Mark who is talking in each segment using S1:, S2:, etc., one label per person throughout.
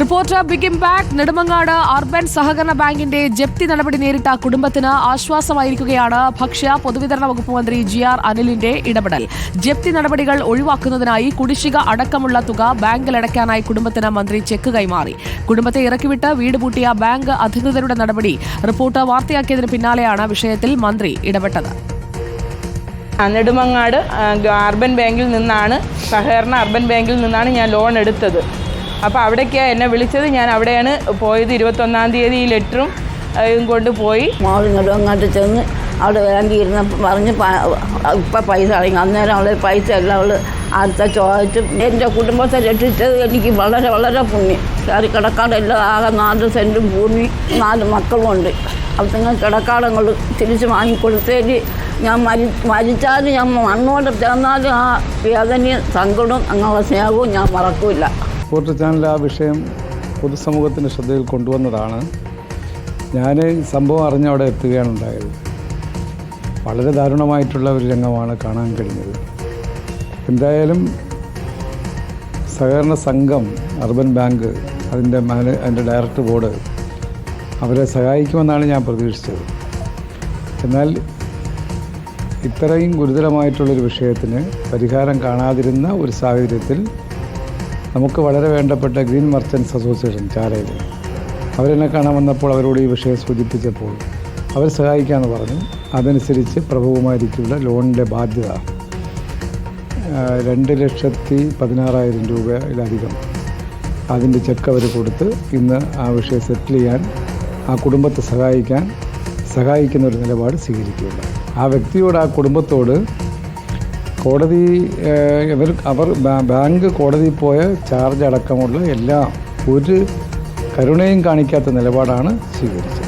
S1: Reporter big impact Nedumangad urban സഹകരണ ബാങ്കിന്റെ ജപ്തി നടപടി നേരിട്ട കുടുംബത്തിന് ആശ്വാസമായിരിക്കുകയാണ് ഭക്ഷ്യ പൊതുവിതരണ വകുപ്പ് മന്ത്രി ജി ആർ അനിലിന്റെ ഇടപെടൽ. ജപ്തി നടപടികൾ ഒഴിവാക്കുന്നതിനായി കുടിശ്ശിക അടക്കമുള്ള തുക ബാങ്കിൽ ബാങ്കിലടയ്ക്കാനായി കുടുംബത്തിന് മന്ത്രി ചെക്ക് കൈമാറി. കുടുംബത്തെ ഇറക്കിവിട്ട് വീട് പൂട്ടിയ ബാങ്ക് അധികൃതരുടെ നടപടി. റിപ്പോർട്ട് വാർത്തയാക്കിയതിന് പിന്നാലെയാണ് വിഷയത്തിൽ മന്ത്രി ഇടപെട്ടത്.
S2: നെടുമങ്ങാട് അർബൻ ബാങ്കിൽ നിന്നാണ് സഹകരണ അർബൻ ബാങ്കിൽ നിന്നാണ് ഞാൻ ലോൺ എടുത്തത്. അപ്പോൾ അവിടേക്കാണ് എന്നെ വിളിച്ചത്. ഞാൻ അവിടെയാണ് പോയത് ഇരുപത്തൊന്നാം തീയതി ഈ ലെറ്ററും കൊണ്ട് പോയി.
S3: മോളിങ്ങോട്ടും അങ്ങോട്ട് ചെന്ന് അവിടെ ഇരുന്നപ്പോൾ പറഞ്ഞ് ഇപ്പം പൈസ അടങ്ങി. അന്നേരം അവൾ പൈസ എല്ലാം അവൾ അടുത്ത ചോദിച്ചു. എന്റെ കുടുംബത്തെ രക്ഷിച്ചത് എനിക്ക് വളരെ വളരെ പുണ്യം. കയറി കിടക്കാടെല്ലാം ആകെ നാല് സെന്റും ഭൂമി നാല് മക്കളുമുണ്ട് അപ്പം നിങ്ങൾ കിടക്കാടങ്ങൾ തിരിച്ച് വാങ്ങിക്കൊടുത്തേക്ക് ഞാൻ മരി മരിച്ചാലും ഞാൻ മണ്ണോട് ചേർന്നാലും ആ വേദനയും സങ്കടവും അങ്ങനെയുള്ള സ്നേഹവും ഞാൻ മറക്കില്ല
S4: റിപ്പോർട്ടർ ചാനൽ ആ വിഷയം പൊതുസമൂഹത്തിന്റെ ശ്രദ്ധയിൽ കൊണ്ടുവന്നതാണ്. ഞാൻ സംഭവം അറിഞ്ഞ് അവിടെ എത്തുകയാണ് ഉണ്ടായത്. വളരെ ദാരുണമായിട്ടുള്ള ഒരു രംഗമാണ് കാണാൻ കഴിഞ്ഞത്. എന്തായാലും സഹകരണ സംഘം അർബൻ ബാങ്ക് അതിന്റെ മാനേ അതിന്റെ ഡയറക്ടർ ബോർഡ് അവരെ സഹായിക്കുമെന്നാണ് ഞാൻ പ്രതീക്ഷിച്ചത്. എന്നാൽ ഇത്രയും ഗുരുതരമായിട്ടുള്ളൊരു വിഷയത്തിന് പരിഹാരം കാണാതിരുന്ന ഒരു സാഹചര്യത്തിൽ നമുക്ക് വളരെ വേണ്ടപ്പെട്ട ഗ്രീൻ മർച്ചൻസ് അസോസിയേഷൻ ചാലയിൽ. അവരെന്നെ കാണാൻ വന്നപ്പോൾ അവരോട് ഈ വിഷയം സൂചിപ്പിച്ചപ്പോൾ അവർ സഹായിക്കാമെന്ന് പറഞ്ഞു. അതനുസരിച്ച് പ്രഭുവുമായിരിക്കുള്ള ലോണിന്റെ ബാധ്യത രണ്ട് ലക്ഷത്തി പതിനാറായിരം രൂപയിലധികം അതിന്റെ ചെക്ക് അവർ കൊടുത്ത് ഇന്ന് ആ വിഷയം സെറ്റിൽ ചെയ്യാൻ ആ കുടുംബത്തെ സഹായിക്കാൻ സഹായിക്കുന്ന ഒരു നിലപാട് സ്വീകരിക്കുകയുള്ളൂ ആ വ്യക്തിയോട് ആ കുടുംബത്തോട് കോടതി ഇവർ അവർ ബാങ്ക് കോടതിയിൽ പോയ ചാർജ് അടക്കമുള്ള എല്ലാം ഒരു കരുണയും കാണിക്കാത്ത നിലപാടാണ് സ്വീകരിച്ചത്.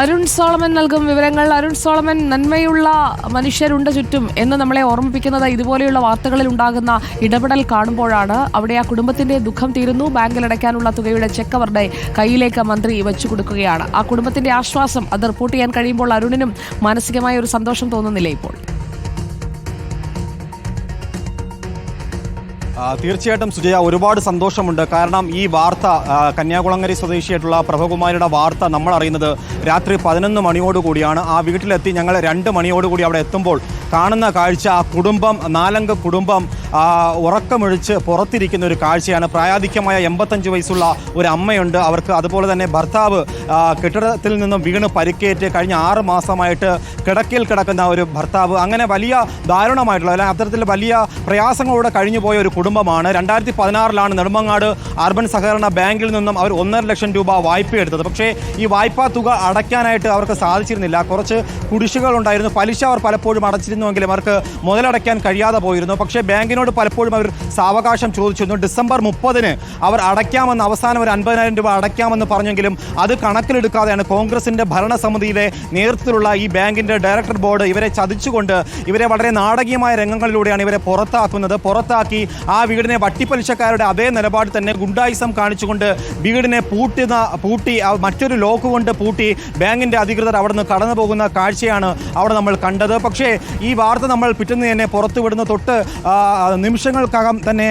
S1: അരുൺ സോളമൻ നൽകും വിവരങ്ങൾ. അരുൺ സോളമൻ നന്മയുള്ള മനുഷ്യരുണ്ട് ചുറ്റും എന്ന് നമ്മളെ ഓർമ്മിപ്പിക്കുന്നത് ഇതുപോലെയുള്ള വാർത്തകളിൽ ഉണ്ടാകുന്ന ഇടപെടൽ കാണുമ്പോഴാണ്. അവിടെ ആ കുടുംബത്തിന്റെ ദുഃഖം തീരുന്നു. ബാങ്കിൽ അടയ്ക്കാനുള്ള തുകയുടെ ചെക്ക് അവരുടെ കയ്യിലേക്ക് മന്ത്രി വെച്ചു കൊടുക്കുകയാണ്. ആ കുടുംബത്തിന്റെ ആശ്വാസം അത് റിപ്പോർട്ട് ചെയ്യാൻ കഴിയുമ്പോൾ അരുണിനും മാനസികമായ ഒരു സന്തോഷം തോന്നുന്നില്ല ഇപ്പോൾ?
S5: തീർച്ചയായിട്ടും സുജയ ഒരുപാട് സന്തോഷമുണ്ട്. കാരണം ഈ വാർത്ത കന്യാകുളങ്ങരി സ്വദേശിയായിട്ടുള്ള പ്രഭകുമാരിയുടെ വാർത്ത നമ്മൾ അറിയുന്നത് രാത്രി പതിനൊന്ന് മണിയോടുകൂടിയാണ് ആ വീട്ടിലെത്തി ഞങ്ങൾ രണ്ട് മണിയോടുകൂടി അവിടെ എത്തുമ്പോൾ കാണുന്ന കാഴ്ച ആ കുടുംബം നാലംഗ കുടുംബം ഉറക്കമൊഴിച്ച് പുറത്തിരിക്കുന്ന ഒരു കാഴ്ചയാണ്. പ്രായാധിക്യമായ എൺപത്തഞ്ച് വയസ്സുള്ള ഒരു അമ്മയുണ്ട്. അവർക്ക് അതുപോലെ തന്നെ ഭർത്താവ് കെട്ടിടത്തിൽ നിന്നും വീണ് പരിക്കേറ്റ് കഴിഞ്ഞ ആറ് മാസമായിട്ട് കിടക്കയിൽ കിടക്കുന്ന ഒരു ഭർത്താവ്. അങ്ങനെ വലിയ ദാരുണമായിട്ടുള്ള അല്ലെങ്കിൽ അത്തരത്തിൽ വലിയ പ്രയാസങ്ങളോടെ കഴിഞ്ഞു പോയ ഒരു കുടുംബമാണ്. രണ്ടായിരത്തി പതിനാറിലാണ് നെടുമങ്ങാട് അർബൻ സഹകരണ ബാങ്കിൽ നിന്നും അവർ ഒന്നര ലക്ഷം രൂപ വായ്പ എടുത്തത്. പക്ഷേ ഈ വായ്പാ തുക അടയ്ക്കാനായിട്ട് അവർക്ക് സാധിച്ചിരുന്നില്ല. കുറച്ച് കുടിശ്ശികൾ ഉണ്ടായിരുന്നു. പലിശ അവർ പലപ്പോഴും അടച്ചിരുന്നുവെങ്കിലും അവർക്ക് മുതലടയ്ക്കാൻ കഴിയാതെ പോയിരുന്നു. പക്ഷേ ബാങ്കിനോട് പലപ്പോഴും അവർ സാവകാശം ചോദിച്ചിരുന്നു. ഡിസംബർ മുപ്പതിന് അവർ അടയ്ക്കാമെന്ന് അവസാനം ഒരു അൻപതിനായിരം രൂപ അടയ്ക്കാമെന്ന് പറഞ്ഞെങ്കിലും അത് കണക്കിലെടുക്കാതെയാണ് കോൺഗ്രസിന്റെ ഭരണസമിതിയിലെ നേതൃത്വത്തിലുള്ള ഈ ബാങ്കിന്റെ ഡയറക്ടർ ബോർഡ് ഇവരെ ചതിച്ചുകൊണ്ട് ഇവരെ വളരെ നാടകീയമായ രംഗങ്ങളിലൂടെയാണ് ഇവരെ പുറത്താക്കുന്നത്. പുറത്താക്കി ആ വീടിനെ വട്ടിപ്പലിശക്കാരുടെ അതേ നിലപാട് തന്നെ ഗുണ്ടായിസം കാണിച്ചുകൊണ്ട് വീടിനെ പൂട്ടുന്ന പൂട്ടി മറ്റൊരു ലോക്ക് കൊണ്ട് പൂട്ടി ബാങ്കിന്റെ അധികൃതർ അവിടെ നിന്ന് കടന്നു പോകുന്ന കാഴ്ചയാണ് അവിടെ നമ്മൾ കണ്ടത്. പക്ഷേ ഈ വാർത്ത നമ്മൾ പിറ്റുന്ന തന്നെ പുറത്തുവിടുന്ന. തൊട്ട് നിമിഷങ്ങൾക്കകം തന്നെ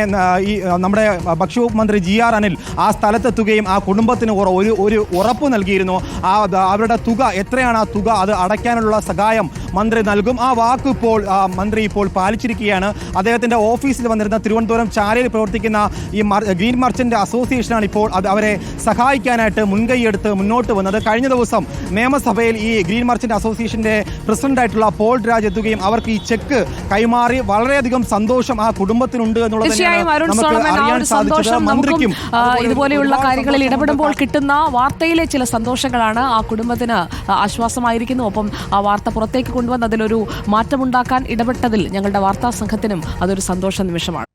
S5: ഈ നമ്മുടെ ഭക്ഷ്യവകുപ്പ് മന്ത്രി ജി ആർ അനിൽ ആ സ്ഥലത്തെത്തുകയും ആ കുടുംബത്തിന് ഒരു ഒരു ഉറപ്പ് നൽകിയിരുന്നു. ആ അവരുടെ തുക എത്രയാണ്? ആ തുക അത് അടയ്ക്കാനുള്ള സഹായം മന്ത്രി നൽകും. ആ വാക്ക് ഇപ്പോൾ മന്ത്രി ഇപ്പോൾ പാലിച്ചിരിക്കുകയാണ്. അദ്ദേഹത്തിന്റെ ഓഫീസിൽ വന്നിരുന്ന തിരുവനന്തപുരം ചാലയിൽ പ്രവർത്തിക്കുന്ന ഈ ഗ്രീൻ മർച്ചന്റ് അസോസിയേഷനാണ് ഇപ്പോൾ അത് അവരെ സഹായിക്കാനായിട്ട് മുൻകൈയെടുത്ത് മുന്നോട്ട് വന്നത്. കഴിഞ്ഞ ദിവസം നിയമസഭയിൽ ഈ ഗ്രീൻ മർച്ചന്റ് അസോസിയേഷന്റെ പ്രസിഡന്റായിട്ടുള്ള പോൾ രാജ് എത്തുകയും അവർക്ക് ഈ ചെക്ക് കൈമാറി വളരെയധികം സന്തോഷം ആ കുടുംബത്തിനുണ്ട് എന്നുള്ളത്
S1: സന്തോഷം
S5: മന്ത്രിക്കും
S1: ഇതുപോലെയുള്ള കാര്യങ്ങളിൽ. ഇടപെടുമ്പോൾ കിട്ടുന്ന വാർത്തയിലെ ചില സന്തോഷങ്ങളാണ് ആ കുടുംബത്തിന് ആശ്വാസമായിരിക്കുന്നു. ഒപ്പം ആ വാർത്ത പുറത്തേക്ക് കൊണ്ടുവന്ന് അതിലൊരു മാറ്റമുണ്ടാക്കാൻ ഇടപെട്ടതിൽ ഞങ്ങളുടെ വാർത്താ സംഘത്തിനും അതൊരു സന്തോഷ നിമിഷമാണ്.